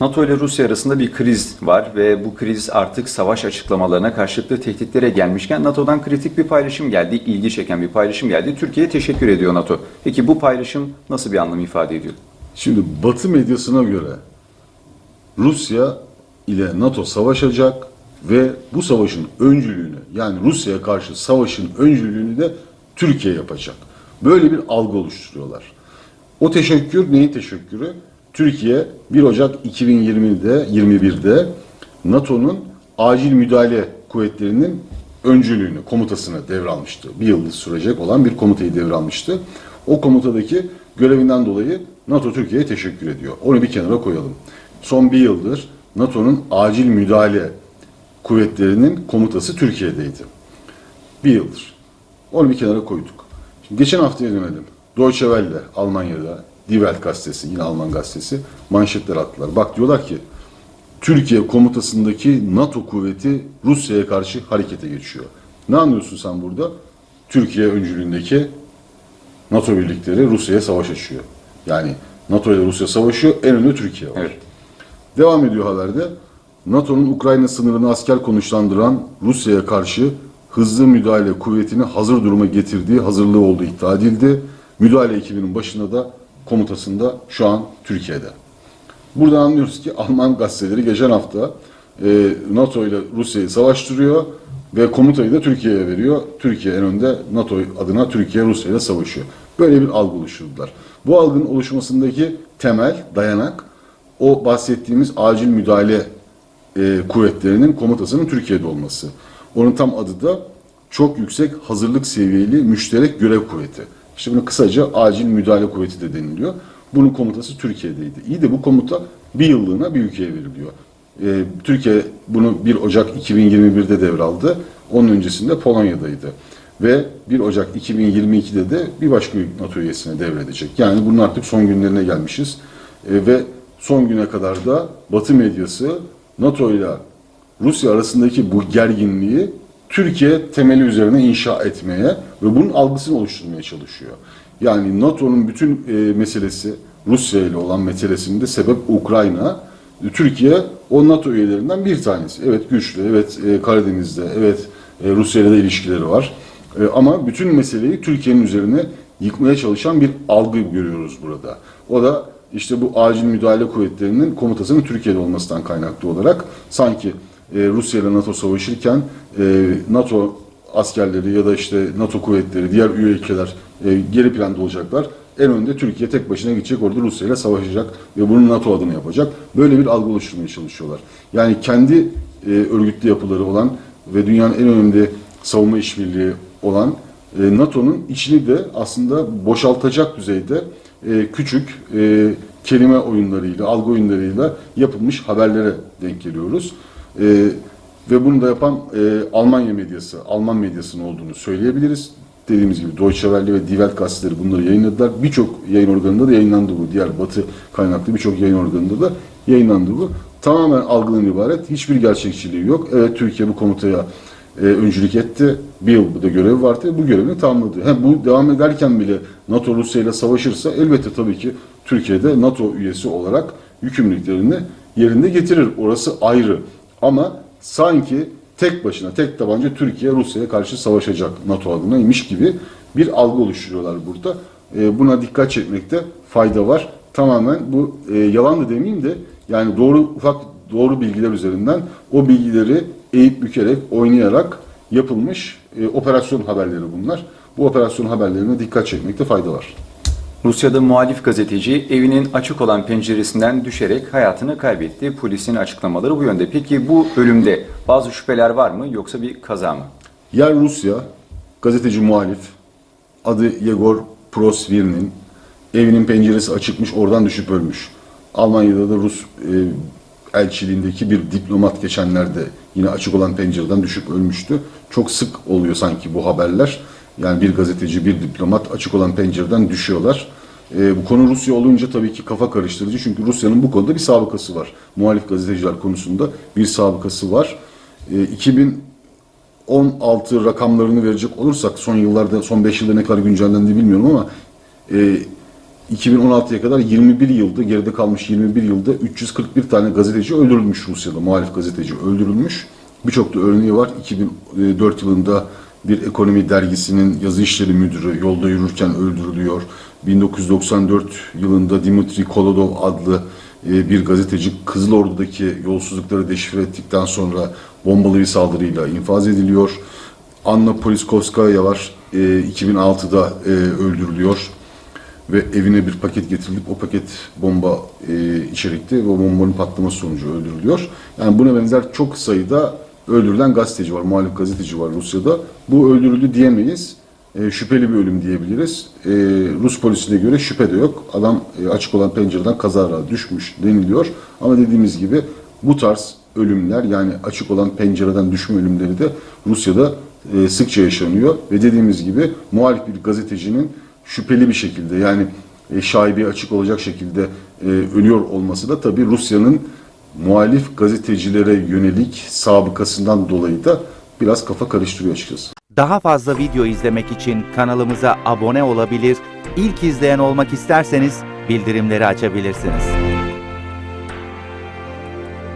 NATO ile Rusya arasında bir kriz var ve bu kriz artık savaş açıklamalarına karşılıklı tehditlere gelmişken NATO'dan kritik bir paylaşım geldi, ilgi çeken bir paylaşım geldi. Türkiye'ye teşekkür ediyor NATO. Peki bu paylaşım nasıl bir anlam ifade ediyor? Şimdi Batı medyasına göre Rusya ile NATO savaşacak ve bu savaşın öncülüğünü yani Rusya'ya karşı savaşın öncülüğünü de Türkiye yapacak. Böyle bir algı oluşturuyorlar. O teşekkür neyin teşekkürü? Türkiye 1 Ocak 2020'de 21'de NATO'nun acil müdahale kuvvetlerinin öncülüğünü, komutasını devralmıştı. Bir yıl sürecek olan bir komutayı devralmıştı. O komutadaki görevinden dolayı NATO Türkiye'ye teşekkür ediyor. Onu bir kenara koyalım. Son bir yıldır NATO'nun acil müdahale kuvvetlerinin komutası Türkiye'deydi. Bir yıldır. Onu bir kenara koyduk. Şimdi geçen haftaya dönelim. Deutsche Welle Almanya'da, Die Welt gazetesi, yine Alman gazetesi manşetler attılar. Bak diyorlar ki Türkiye komutasındaki NATO kuvveti Rusya'ya karşı harekete geçiyor. Ne anlıyorsun sen burada? Türkiye öncülüğündeki NATO birlikleri Rusya'ya savaş açıyor. Yani NATO ile Rusya savaşıyor, en önde Türkiye var. Evet. Devam ediyor haberde. NATO'nun Ukrayna sınırını asker konuşlandıran Rusya'ya karşı hızlı müdahale kuvvetini hazır duruma getirdiği hazırlığı olduğu iddia edildi. Müdahale ekibinin başında da komutasında şu an Türkiye'de. Buradan anlıyoruz ki Alman gazeteleri geçen hafta e, NATO ile Rusya'yı savaştırıyor ve komutayı da Türkiye'ye veriyor. Türkiye en önde NATO adına Türkiye Rusya ile savaşıyor. Böyle bir algı oluşturdular. Bu algının oluşmasındaki temel dayanak o bahsettiğimiz acil müdahale e, kuvvetlerinin komutasının Türkiye'de olması. Onun tam adı da çok yüksek hazırlık seviyeli müşterek görev kuvveti. İşte buna kısaca acil müdahale kuvveti de deniliyor. Bunun komutası Türkiye'deydi. İyi de bu komuta bir yıllığına bir ülkeye veriliyor. Ee, Türkiye bunu 1 Ocak 2021'de devraldı. Onun öncesinde Polonya'daydı. Ve 1 Ocak 2022'de de bir başka NATO üyesine devredecek. Yani bunun artık son günlerine gelmişiz. Ee, ve son güne kadar da Batı medyası NATO ile Rusya arasındaki bu gerginliği Türkiye temeli üzerine inşa etmeye ve bunun algısını oluşturmaya çalışıyor. Yani NATO'nun bütün e, meselesi Rusya ile olan meselesinde sebep Ukrayna. Türkiye o NATO üyelerinden bir tanesi. Evet güçlü, evet e, Karadeniz'de, evet e, Rusya ile de ilişkileri var. E, ama bütün meseleyi Türkiye'nin üzerine yıkmaya çalışan bir algı görüyoruz burada. O da işte bu acil müdahale kuvvetlerinin komutasının Türkiye'de olmasından kaynaklı olarak sanki e, Rusya ile NATO savaşırken e, NATO askerleri ya da işte NATO kuvvetleri, diğer üye ülkeler e, geri planda olacaklar. En önde Türkiye tek başına gidecek orada Rusya ile savaşacak ve bunu NATO adına yapacak. Böyle bir algı oluşturmaya çalışıyorlar. Yani kendi örgütlü yapıları olan ve dünyanın en önemli savunma işbirliği olan NATO'nun içini de aslında boşaltacak düzeyde küçük kelime oyunlarıyla, algı oyunlarıyla yapılmış haberlere denk geliyoruz. E, ve bunu da yapan e, Almanya medyası, Alman medyasının olduğunu söyleyebiliriz. Dediğimiz gibi Deutsche Welle ve Die Welt gazeteleri bunları yayınladılar. Birçok yayın organında da yayınlandı bu. Diğer batı kaynaklı birçok yayın organında da yayınlandı bu. Tamamen algıdan ibaret. Hiçbir gerçekçiliği yok. Evet Türkiye bu komutaya e, öncülük etti. Bir yıl bu da görev vardı. Bu görevini tamamladı. Hem bu devam ederken bile NATO Rusya ile savaşırsa elbette tabii ki Türkiye'de NATO üyesi olarak yükümlülüklerini yerinde getirir. Orası ayrı. Ama sanki tek başına, tek tabanca Türkiye Rusya'ya karşı savaşacak NATO adınaymış gibi bir algı oluşturuyorlar burada. E, buna dikkat çekmekte fayda var. Tamamen bu e, yalan da demeyeyim de yani doğru ufak doğru bilgiler üzerinden o bilgileri eğip bükerek, oynayarak yapılmış e, operasyon haberleri bunlar. Bu operasyon haberlerine dikkat çekmekte fayda var. Rusya'da muhalif gazeteci evinin açık olan penceresinden düşerek hayatını kaybetti. Polisin açıklamaları bu yönde. Peki bu ölümde bazı şüpheler var mı yoksa bir kaza mı? Yer Rusya, gazeteci muhalif, adı Yegor Prosvir'in evinin penceresi açıkmış, oradan düşüp ölmüş. Almanya'da da Rus e, elçiliğindeki bir diplomat geçenlerde yine açık olan pencereden düşüp ölmüştü. Çok sık oluyor sanki bu haberler. Yani bir gazeteci, bir diplomat açık olan pencereden düşüyorlar. E, bu konu Rusya olunca tabii ki kafa karıştırıcı. Çünkü Rusya'nın bu konuda bir sabıkası var. Muhalif gazeteciler konusunda bir sabıkası var. E, 2000 16 rakamlarını verecek olursak son yıllarda son 5 yılda ne kadar güncellendi bilmiyorum ama e, 2016'ya kadar 21 yılda, geride kalmış 21 yılda 341 tane gazeteci öldürülmüş Rusya'da, muhalif gazeteci öldürülmüş. Birçok da örneği var. 2004 yılında bir ekonomi dergisinin yazı işleri müdürü yolda yürürken öldürülüyor. 1994 yılında Dimitri Kolodov adlı e, bir gazeteci Kızılordu'daki yolsuzlukları deşifre ettikten sonra bombalı bir saldırıyla infaz ediliyor. Anna Poliskovskaya var. E, 2006'da e, öldürülüyor ve evine bir paket getirilip o paket bomba e, içerikti ve o bombanın patlaması sonucu öldürülüyor. Yani buna benzer çok sayıda öldürülen gazeteci var, muhalif gazeteci var Rusya'da. Bu öldürüldü diyemeyiz. E, şüpheli bir ölüm diyebiliriz. E, Rus polisine göre şüphe de yok. Adam e, açık olan pencereden kazara düşmüş deniliyor. Ama dediğimiz gibi bu tarz ölümler yani açık olan pencereden düşme ölümleri de Rusya'da e, sıkça yaşanıyor. Ve dediğimiz gibi muhalif bir gazetecinin şüpheli bir şekilde yani e, şaibe açık olacak şekilde e, ölüyor olması da tabii Rusya'nın muhalif gazetecilere yönelik sabıkasından dolayı da biraz kafa karıştırıyor açıkçası. Daha fazla video izlemek için kanalımıza abone olabilir, ilk izleyen olmak isterseniz bildirimleri açabilirsiniz.